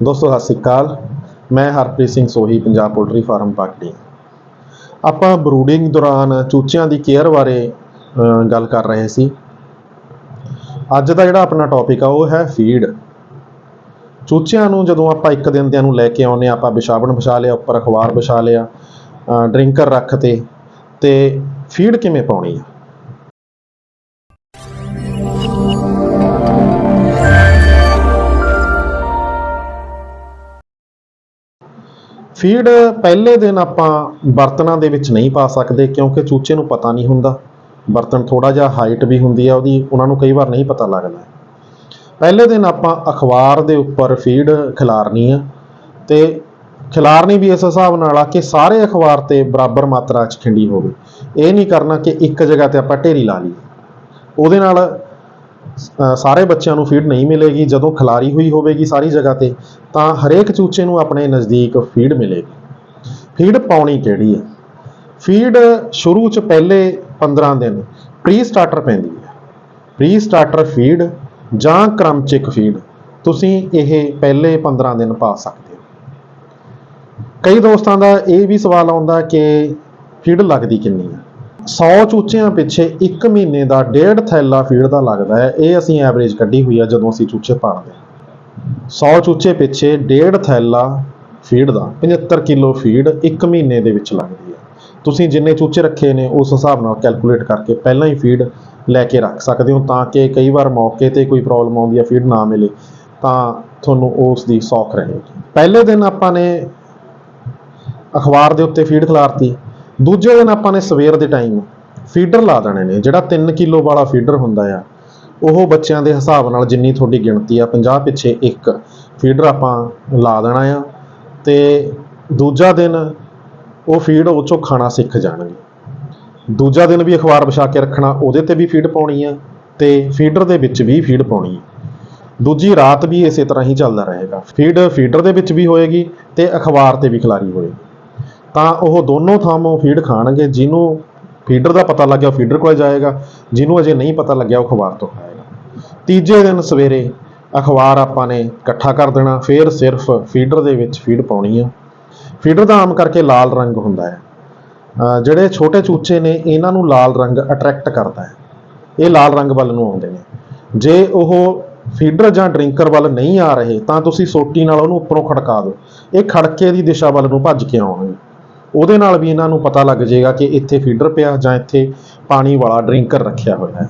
ਦੋਸਤੋ, ਸਤਿ ਸ਼੍ਰੀ ਅਕਾਲ। ਮੈਂ ਹਰਪ੍ਰੀਤ ਸਿੰਘ ਸੋਹੀ, ਪੰਜਾਬ ਪੋਲਟਰੀ ਫਾਰਮ ਪਾਕੜੀ ਆਪਾਂ ਬਰੂਡਿੰਗ ਦੌਰਾਨ ਚੂਚਿਆਂ ਦੀ ਕੇਅਰ ਬਾਰੇ ਗੱਲ ਕਰ ਰਹੇ ਸੀ। ਅੱਜ ਦਾ ਜਿਹੜਾ ਆਪਣਾ ਟੌਪਿਕ ਆ, ਉਹ ਹੈ ਫੀਡ ਚੂਚਿਆਂ ਨੂੰ ਜਦੋਂ ਆਪਾਂ ਇੱਕ ਦਿਨ ਦਿਆਂ ਨੂੰ ਲੈ ਕੇ ਆਉਂਦੇ ਹਾਂ, ਆਪਾਂ ਵਿਛਾਵਣ ਵਿਛਾ ਲਿਆ, ਉੱਪਰ ਅਖਬਾਰ ਵਿਛਾ ਲਿਆ ਡਰਿੰਕਰ ਰੱਖ ਤੇ ਤੇ ਫੀਡ ਕਿਵੇਂ ਪਾਉਣੀ ਆ? ਫੀਡ ਪਹਿਲੇ ਦਿਨ ਆਪਾਂ ਬਰਤਨਾਂ ਦੇ ਵਿੱਚ ਨਹੀਂ ਪਾ ਸਕਦੇ ਕਿਉਂਕਿ ਚੂਚੇ ਨੂੰ ਪਤਾ ਨਹੀਂ ਹੁੰਦਾ। ਬਰਤਨ ਥੋੜਾ ਜਿਹਾ ਹਾਈਟ ਵੀ ਹੁੰਦੀ ਆ, ਉਹਦੀ ਉਹਨਾਂ ਨੂੰ ਕਈ ਵਾਰ ਨਹੀਂ ਪਤਾ ਲੱਗਦਾ। ਪਹਿਲੇ ਦਿਨ ਆਪਾਂ ਅਖਬਾਰ ਦੇ ਉੱਪਰ ਫੀਡ ਖਿਲਾਰਨੀ ਆ ਤੇ ਖਿਲਾਰਨੀ ਵੀ ਇਸ ਹਿਸਾਬ ਨਾਲ ਆ ਕਿ ਸਾਰੇ ਅਖਬਾਰ ਤੇ ਬਰਾਬਰ ਮਾਤਰਾ 'ਚ ਖਿੰਡੀ ਹੋਵੇ। ਇਹ ਨਹੀਂ ਕਰਨਾ ਕਿ ਇੱਕ ਜਗ੍ਹਾ ਤੇ ਆਪਾਂ ਢੇਰੀ ਲਾ ਲਈ। ਉਹਦੇ ਨਾਲ ਸਾਰੇ ਬੱਚਿਆਂ ਨੂੰ ਫੀਡ ਨਹੀਂ ਮਿਲੇਗੀ, ਜਦੋਂ ਖਿਲਾਰੀ ਹੋਈ ਹੋਵੇਗੀ ਸਾਰੀ ਜਗ੍ਹਾ ਤੇ, ਤਾਂ ਹਰੇਕ ਚੂਚੇ ਨੂੰ ਆਪਣੇ ਨਜ਼ਦੀਕ ਫੀਡ ਮਿਲੇਗੀ। ਫੀਡ ਪਾਉਣੀ ਕਿਹੜੀ ਹੈ? ਫੀਡ ਸ਼ੁਰੂ ਚ ਪਹਿਲੇ 15 ਦਿਨ ਪ੍ਰੀ ਸਟਾਰਟਰ ਪੈਂਦੀ ਹੈ। ਪ੍ਰੀ ਸਟਾਰਟਰ ਫੀਡ ਜਾਂ ਕ੍ਰਮਚਿਕ ਫੀਡ ਤੁਸੀਂ ਇਹ ਪਹਿਲੇ 15 ਦਿਨ ਪਾ ਸਕਦੇ ਹੋ। ਕਈ ਦੋਸਤਾਂ ਦਾ ਇਹ ਵੀ ਸਵਾਲ ਆਉਂਦਾ ਕਿ ਫੀਡ ਲੱਗਦੀ ਕਿੰਨੀ ਹੈ? 100 ਚੂਚਿਆਂ ਪਿੱਛੇ 1 ਮਹੀਨੇ ਦਾ ਡੇਢ ਥੈਲਾ ਫੀਡ ਦਾ ਲੱਗਦਾ ਹੈ। ਇਹ ਅਸੀਂ ਐਵਰੇਜ ਕੱਢੀ ਹੋਈ ਆ ਜਦੋਂ ਅਸੀਂ ਚੂਚੇ ਪਾਲਦੇ ਹਾਂ। 100 ਚੂਚੇ ਪਿੱਛੇ ਡੇਢ ਥੈਲਾ ਫੀਡ ਦਾ 75 ਕਿਲੋ ਫੀਡ 1 ਮਹੀਨੇ ਦੇ ਵਿੱਚ ਲੱਗਦੀ ਹੈ ਤੁਸੀਂ ਜਿੰਨੇ ਚੂਚੇ ਰੱਖੇ ਨੇ, ਉਸ ਹਿਸਾਬ ਨਾਲ ਕੈਲਕੂਲੇਟ ਕਰਕੇ ਪਹਿਲਾਂ ਹੀ ਫੀਡ ਲੈ ਕੇ ਰੱਖ ਸਕਦੇ ਹੋ ਤਾਂ ਕਿ ਕਈ ਵਾਰ ਮੌਕੇ ਤੇ ਕੋਈ ਪ੍ਰੋਬਲਮ ਆਉਂਦੀ ਹੈ ਫੀਡ ਨਾ ਮਿਲੇ, ਤਾਂ ਤੁਹਾਨੂੰ ਉਸ ਦੀ ਸੌਖ ਰਹੇਗੀ। ਪਹਿਲੇ ਦਿਨ ਆਪਾਂ ਨੇ ਅਖਬਾਰ ਦੇ ਉੱਤੇ ਫੀਡ ਖਿਲਾਰਤੀ। ਦੂਜੇ ਦਿਨ ਆਪਾਂ ਨੇ ਸਵੇਰ ਦੇ ਟਾਈਮ ਫੀਡਰ ਲਾ ਦੇਣੇ ਨੇ, ਜਿਹੜਾ 3 ਕਿਲੋ ਵਾਲਾ ਫੀਡਰ ਹੁੰਦਾ ਆ, ਉਹ ਬੱਚਿਆਂ ਦੇ ਹਿਸਾਬ ਨਾਲ ਜਿੰਨੀ ਤੁਹਾਡੀ ਗਿਣਤੀ ਆ 50 ਪਿੱਛੇ ਇੱਕ ਫੀਡਰ ਆਪਾਂ ਲਾ ਦੇਣਾ ਆ ਤੇ ਦੂਜਾ ਦਿਨ ਉਹ ਫੀਡ ਉਹ ਚੋਂ ਖਾਣਾ ਸਿੱਖ ਜਾਣਗੇ। ਦੂਜਾ ਦਿਨ ਵੀ ਅਖਬਾਰ ਵਿਛਾ ਕੇ ਰੱਖਣਾ, ਉਹਦੇ ਤੇ ਵੀ ਫੀਡ ਪਾਉਣੀ ਆ ਤੇ ਫੀਡਰ ਦੇ ਵਿੱਚ ਵੀ ਫੀਡ ਪਾਉਣੀ ਆ। ਦੂਜੀ ਰਾਤ ਵੀ ਇਸੇ ਤਰ੍ਹਾਂ ਹੀ ਚੱਲਦਾ ਰਹੇਗਾ। ਫੀਡ ਫੀਡਰ ਦੇ ਵਿੱਚ ਵੀ ਹੋਏਗੀ ਤੇ ਅਖਬਾਰ ਤੇ ਵੀ ਖਿਲਾਰੀ ਹੋਏਗੀ। ਤਾਂ ਉਹ ਦੋਨੋਂ ਥਾਂੋਂ ਫੀਡ ਖਾਣਗੇ, ਜਿਹਨੂੰ ਫੀਡਰ ਦਾ ਪਤਾ ਲੱਗਿਆ ਉਹ ਫੀਡਰ ਕੋਲ ਜਾਏਗਾ, ਜਿਹਨੂੰ ਅਜੇ ਨਹੀਂ ਪਤਾ ਲੱਗਿਆ ਉਹ ਅਖਬਾਰ ਤੋਂ ਖਾਏਗਾ। ਤੀਜੇ ਦਿਨ ਸਵੇਰੇ ਅਖਬਾਰ ਆਪਾਂ ਨੇ ਇਕੱਠਾ ਕਰ ਦੇਣਾ, ਫਿਰ ਸਿਰਫ ਫੀਡਰ ਦੇ ਵਿੱਚ ਫੀਡ ਪਾਉਣੀ ਆ। ਫੀਡਰ ਦਾ ਆਮ ਕਰਕੇ ਲਾਲ ਰੰਗ ਹੁੰਦਾ ਹੈ। ਜਿਹੜੇ ਛੋਟੇ ਚੂਚੇ ਨੇ, ਇਹਨਾਂ ਨੂੰ ਲਾਲ ਰੰਗ ਅਟਰੈਕਟ ਕਰਦਾ ਹੈ। ਇਹ ਲਾਲ ਰੰਗ ਵੱਲ ਨੂੰ ਆਉਂਦੇ ਨੇ। ਜੇ ਉਹ ਫੀਡਰ ਜਾਂ ਡਰਿੰਕਰ ਵੱਲ ਨਹੀਂ ਆ ਰਹੇ, ਤਾਂ ਤੁਸੀਂ ਸੋਟੀ ਨਾਲ ਉਹਨੂੰ ਉੱਪਰੋਂ ਖੜਕਾ ਦਿਓ। ਇਹ ਖੜਕੇ ਦੀ ਦਿਸ਼ਾ ਵੱਲ ਨੂੰ ਭੱਜ ਕੇ ਆਉਣਗੇ। ਉਹਦੇ ਨਾਲ ਵੀ ਇਹਨਾਂ ਨੂੰ ਪਤਾ ਲੱਗ ਜਾਏਗਾ ਕਿ ਇੱਥੇ ਫੀਡਰ ਪਿਆ ਜਾਂ ਇੱਥੇ ਪਾਣੀ ਵਾਲਾ ਡਰਿੰਕਰ ਰੱਖਿਆ ਹੋਇਆ ਹੈ।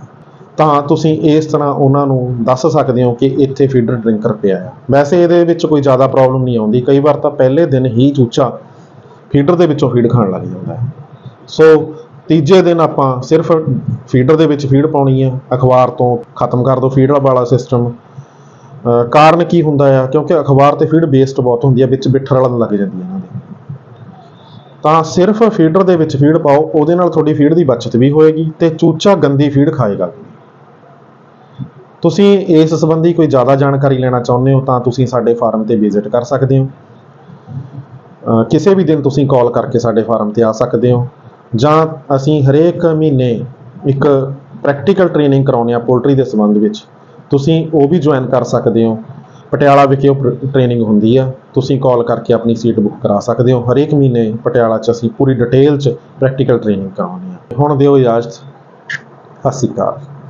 ਤਾਂ ਤੁਸੀਂ ਇਸ ਤਰ੍ਹਾਂ ਉਹਨਾਂ ਨੂੰ ਦੱਸ ਸਕਦੇ ਹੋ ਕਿ ਇੱਥੇ ਫੀਡਰ ਡਰਿੰਕਰ ਪਿਆ ਹੈ। ਵੈਸੇ ਇਹਦੇ ਵਿੱਚ ਕੋਈ ਜ਼ਿਆਦਾ ਪ੍ਰੋਬਲਮ ਨਹੀਂ ਆਉਂਦੀ। ਕਈ ਵਾਰ ਤਾਂ ਪਹਿਲੇ ਦਿਨ ਹੀ ਚੂਚਾ ਫੀਡਰ ਦੇ ਵਿੱਚੋਂ ਫੀਡ ਖਾਣ ਲੱਗ ਜਾਂਦਾ ਹੈ। ਸੋ ਤੀਜੇ ਦਿਨ ਆਪਾਂ ਸਿਰਫ ਫੀਡਰ ਦੇ ਵਿੱਚ ਫੀਡ ਪਾਉਣੀ ਹੈ। ਅਖਬਾਰ ਤੋਂ ਖਤਮ ਕਰ ਦਿਓ। ਫੀਡਰ ਵਾਲਾ ਸਿਸਟਮ ਕਾਰਨ ਕੀ ਹੁੰਦਾ ਆ? ਕਿਉਂਕਿ ਅਖਬਾਰ ਤੇ ਫੀਡ ਵੇਸਟ ਬਹੁਤ ਹੁੰਦੀ ਹੈ ਵਿੱਚ ਬਿੱਠਰ ਰਲਣ ਲੱਗ ਜਾਂਦੀ ਹੈ ਤਾਂ ਸਿਰਫ ਫੀਡਰ ਦੇ ਵਿੱਚ ਫੀਡ ਪਾਓ, ਉਹਦੇ ਨਾਲ ਤੁਹਾਡੀ ਫੀਡ ਦੀ ਬਚਤ ਵੀ ਹੋਏਗੀ ਤੇ ਚੂਚਾ ਗੰਦੀ ਫੀਡ ਖਾਏਗਾ। ਤੁਸੀਂ ਇਸ ਸੰਬੰਧੀ ਕੋਈ ਜ਼ਿਆਦਾ ਜਾਣਕਾਰੀ ਲੈਣਾ ਚਾਹੁੰਦੇ ਹੋ ਤਾਂ ਤੁਸੀਂ ਸਾਡੇ ਫਾਰਮ ਤੇ ਵਿਜ਼ਿਟ ਕਰ ਸਕਦੇ ਹੋ। ਕਿਸੇ ਵੀ ਦਿਨ ਤੁਸੀਂ ਕਾਲ ਕਰਕੇ ਸਾਡੇ ਫਾਰਮ ਤੇ ਆ ਸਕਦੇ ਹੋ। ਜਾਂ ਅਸੀਂ ਹਰੇਕ ਮਹੀਨੇ ਇੱਕ ਪ੍ਰੈਕਟੀਕਲ ਟ੍ਰੇਨਿੰਗ ਕਰਾਉਂਦੇ ਆ ਪੋਲਟਰੀ ਦੇ ਸੰਬੰਧ ਵਿੱਚ। ਤੁਸੀਂ ਉਹ ਵੀ ਜੁਆਇਨ ਕਰ ਸਕਦੇ ਹੋ। ਪਟਿਆਲਾ ਵਿਖੇ ਉਹ ਟ੍ਰੇਨਿੰਗ ਹੁੰਦੀ ਆ। ਤੁਸੀਂ ਕਾਲ ਕਰਕੇ ਆਪਣੀ ਸੀਟ ਬੁੱਕ ਕਰਾ ਸਕਦੇ ਹੋ। ਹਰੇਕ ਮਹੀਨੇ ਪਟਿਆਲਾ 'ਚ ਅਸੀਂ ਪੂਰੀ ਡਿਟੇਲ 'ਚ ਪ੍ਰੈਕਟੀਕਲ ਟ੍ਰੇਨਿੰਗ ਕਰਾਉਂਦੇ ਆ ਹੁਣ ਦਿਓ ਇਜਾਜ਼ਤ। ਸਤਿ ਸ਼੍ਰੀ ਅਕਾਲ।